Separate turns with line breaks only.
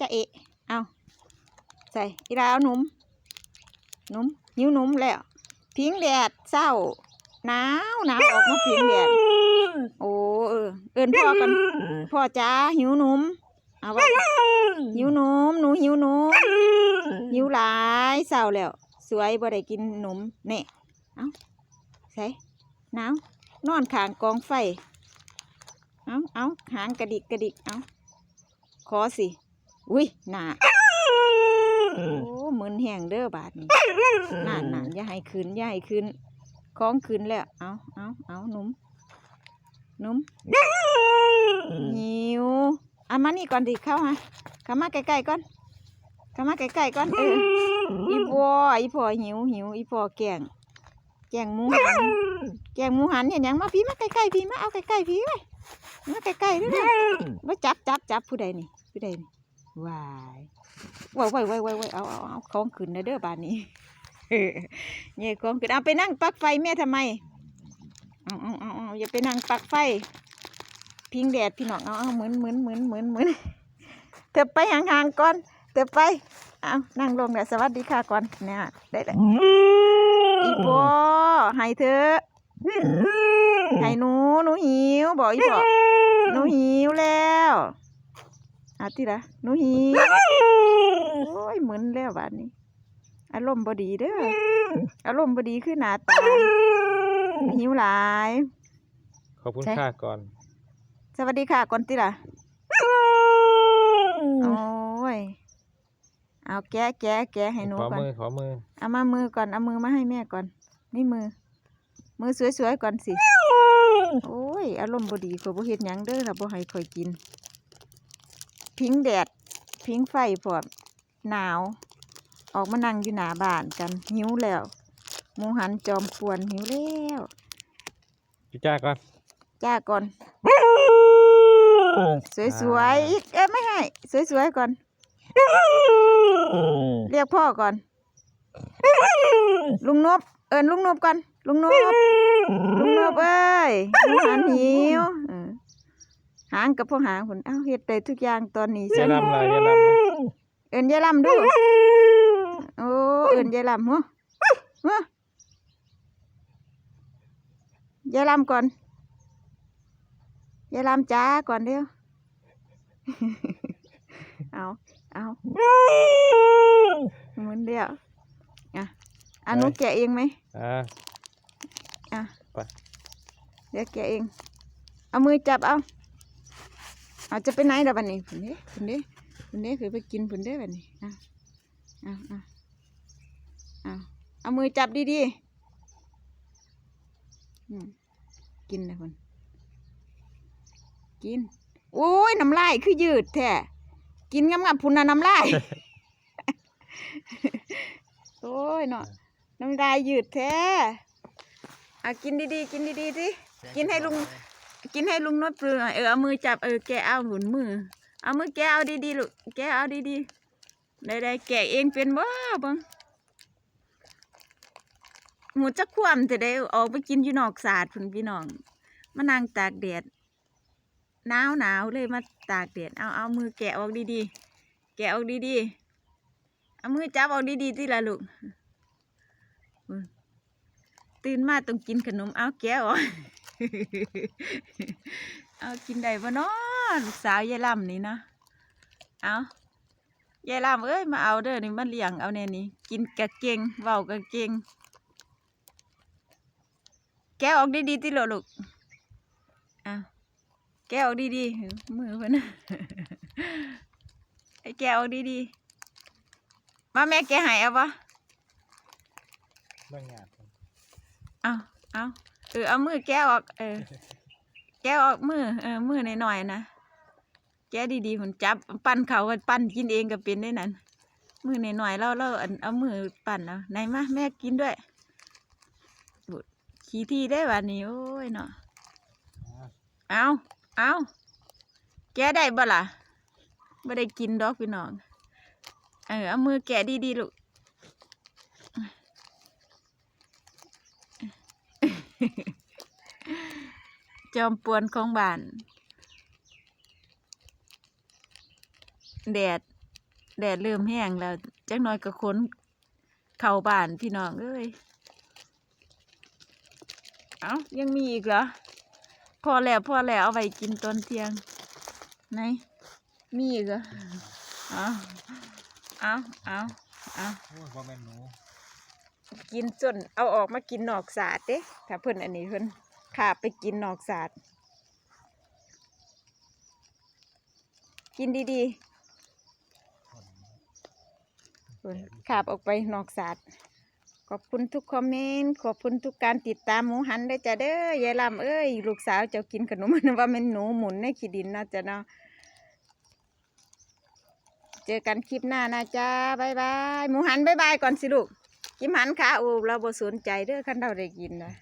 จะเอะเอาใส่อีลาเอาหนุ่มหนุ่มหิวหนุ่มแล้วพิงแดดเศร้าหนาวหนาวออกมาพิงแดดโอ้เออเอินพ่อกันพ่อจ้าหิวหนุ่มเอาว้หิวหนุ่มหนูหิวหนุ่มหิวหลายเศร้าแล้ว สวยบ่ได้กินหนุ่มเน่เอาใส่หนาวนอนขางกองไฟเอาเอาหางกระดิกกระดิกเอาขอสิ อุ้ยหนาโอ้มึนแห้งเด้อบาดนี้นั่นนั่นอย่าให้ขึ้นอย่าให้ขึ้นคล้องขึ้นแล้ว เอาเอาเอาหนุ่มหนุ่มหิวเอามานี่ก่อนดิเข้าฮะเข้ามาใกล้ๆก่อนเข้ามาใกล้ๆก่อนเอออีพ่ออีพ่อหิวหิวอีพ่อแกงแกงหมูหันแกงหมูหันเห็นหยังมาพี่มาใกล้ๆพี่มาเอาใกล้ๆพี่ไว้มาใกล้ๆเด้อว่าจับจับจับผู้ใดนี่ผู้ใดนี่ วายวายวายวายวายวายเอาเอาเอาของขึ้นนะเด้อบานนี้เออเนี่ยของขึ้นเอาไปนั่งปลักไฟแม่ทำไมเอาเอาเอาเอาอย่าไปนั่งปลักไฟ พิงแดดพี่น้องเอาเอาเหมือนเหมือนเหมือนเหมือนเหมือนเธอไปห่างๆก่อนเธอไปเอานั่งลงเดี๋ยสวัสดีค่ะก่อนเนี่ยได้เลยอีปอให้เธอให้หนูหนูหิวบอกอีปอหนูหิวแล้ว อาติละหนูหิวโอ้ยเหมือนแล้วบาดนี้ อารมณ์บดีเด้ออารมณ์บดีคือหน้าตาหิวหลาย
ขอบคุณ
ใช่
ค่าก่อน
สวัสดีค่ะก่อนติละโอ้ยเอาแกะแกะแกะให้หนู
ขอ
ก่อน
มือขอมือ
เอามามือก่อน เอามือมาให้แม่ก่อน นี่มือ มือสวยๆก่อนสิ โอ้ย อารมณ์บดีข่อยบ่เฮ็ดหยังเด้อถ้าบ่ให้ข่อยกิน พิงแดด พิงไฟพร้อมหนาว ออกมานั่งอยู่หน้าบ้านกัน หิวแล้วหมูหันจอมป่วนหิวแล้ว
จุจ้าก่อน
จ้าก่อน สวยๆอีกเอ้ยไม่ให้ สวยๆก่อน เรียกพ่อก่อน ลุงนบเอิญลุงนบก่อน ลุงนบลุงนบเอ้ยหมูหันหิวเออ หางกับพ่อหางผนเอ้าเฮ็ดได้ทุกอย่างตอนนี้
อย่า
ฉัน
ลำเลยอย่าลำเลย
เอิญยายลำดูโอ้เอิญยายลำหัวหัวยายลำก่อนยายลำจ้าก่อนเดียว เอาเอาหมุนเดียวอะอันนุแกะเองไหม
อ่า
อะ
ไป
เดี๋ยวแกะเอง เอามือจับเอาเอาจะไปไหนเดี๋ยวบันนี้ผุนเด้ผุนเด้ผุนเด้คือไปกินผุนเด้บันนี้อะเอาเอาเอาเอามือจับดีๆกินนะคนกินโอ้ยน้ำลายคือยืดแท้กินงามๆพุ่นน่ะน้ำลายโอ้ยเนาะน้ำลายยืดแท้อะกินดีๆ กินดีๆสิกินให้ลุง กินให้ลุงนวดปลือหน่อยเออเอามือจับเออแกเอาหุนมือ เอามือแกเอาดีๆลูกแกเอาดีๆได้ได้ๆแกเองเป็นบ่เบังหมูจะคว่ำจะได้ออกไปกินอยู่นอกสาดพุ่นพี่น้องมานั่งตากแดดหนาวหนาวเลยมาตากแดดเอาเอามือแกะออกดีๆแกะออกดีๆเอามือจับออกดีๆที่ละลูกตื่นมาต้องกินขนมเอาแกะออก เอากินได้บ่เนาะลูกสาวยายลำนี่เนาะเอายายลำเอ้ยมาเอาเด้อนี่มาเลี้ยงเอาแน่นี่กินกะเก่งเว้ากะเก่งแกะออกดีๆติโลลูกเอาแกะออกดีๆมือเพิ่นน่ะไอ้แกะออกดีๆมาแม่แกะให้เอาปะ
เรื่องงาน
เอาเอา เออเอามือแกะออก เออ แกะออกมือเออมือหน่อยๆนะแกะดีๆผมจับปั้นเขาก็ปั้นกินเองก็เป็นได้นั่นมือหน่อยๆเราเราอันเอามือปั้นเอาไหนมาแม่กินด้วยบุดขี้ที่ได้วันนี้โอ้ยเนาะเอาเอาแกะได้บ่ล่ะไม่ได้กินดอกพี่น้องเออเอามือแกะดีๆลูก จอมปวนของบ้าน แดด แดดเริ่มแห้งแล้ว จักน่อยก็ค้นเข้าบ้านพี่น้องเอ้ย เอ้ายังมีอีกเหรอ พอแล้วพอแล้วเอาไว้กินตอนเที่ยง ไหน มีอีกเหรอ เอาเอาเอาเอา
โอ้ยพ่แม่นหนู
กินจนเอาออกมากินนอกสาดเด้ถ้าเพิ่นอันนี้เพิ่นขาบไปกินนอกสาดกินดีๆเพิ่นขาบออกไปนอกสาดขอบคุณทุกคอมเมนต์ขอบคุณทุกการติดตามหมูหันได้จ้ะเด้อยายลำเอ้ยลูกสาวเจ้ากินขนมมันว่าแมันหนูหมุนในขี้ดินเนาะจ้ะเนาะเจอกันคลิปหน้านะจ้าบายบายหมูหันบายบายก่อนสิลูก กิมหันขาโอ้เราบ่สนใจเด้อคันเราได้กินนะ